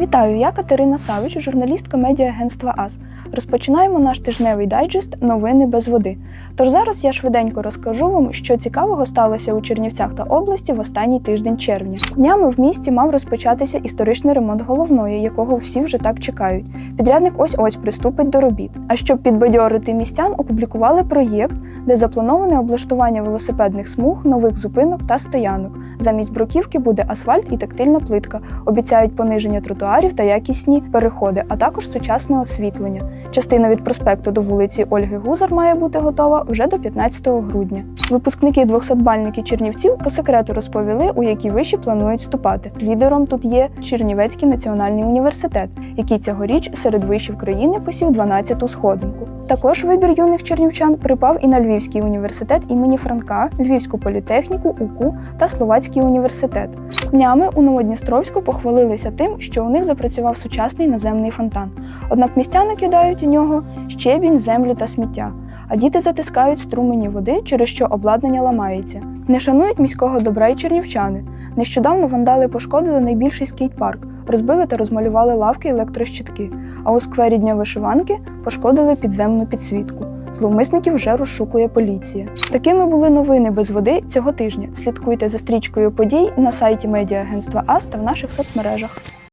Вітаю, я Катерина Савич, журналістка медіагентства АС. Розпочинаємо наш тижневий дайджест Новини без води. Тож зараз я швиденько розкажу вам, що цікавого сталося у Чернівцях та області в останній тиждень червня. Днями в місті мав розпочатися історичний ремонт головної, якого всі вже так чекають. Підрядник ось ось приступить до робіт. А щоб підбадьорити містян, опублікували проєкт, де заплановане облаштування велосипедних смуг, нових зупинок та стоянок. Замість бруківки буде асфальт і тактильна плитка. Обіцяють пониження тротуарів та якісні переходи, а також сучасне освітлення. Частина від проспекту до вулиці Ольги Гузар має бути готова вже до 15 грудня. Випускники 200-бальники Чернівців по секрету розповіли, у які виші планують вступати. Лідером тут є Чернівецький національний університет, який цьогоріч серед вишів країни посів 12-ту сходинку. Також вибір юних чернівчан припав і на Львівський університет імені Франка, Львівську політехніку, УКУ та Словацький університет. Днями у Новодністровську похвалилися тим, що у них запрацював сучасний наземний фонтан. Однак містяни кидають у нього щебінь, землю та сміття. А діти затискають струмені води, через що обладнання ламається. Не шанують міського добра й чернівчани. Нещодавно вандали пошкодили найбільший скейт-парк, розбили та розмалювали лавки електрощитки. А у сквері Дня вишиванки пошкодили підземну підсвітку. Зловмисників вже розшукує поліція. Такими були новини без води цього тижня. Слідкуйте за стрічкою подій на сайті медіагентства АС та в наших соцмережах.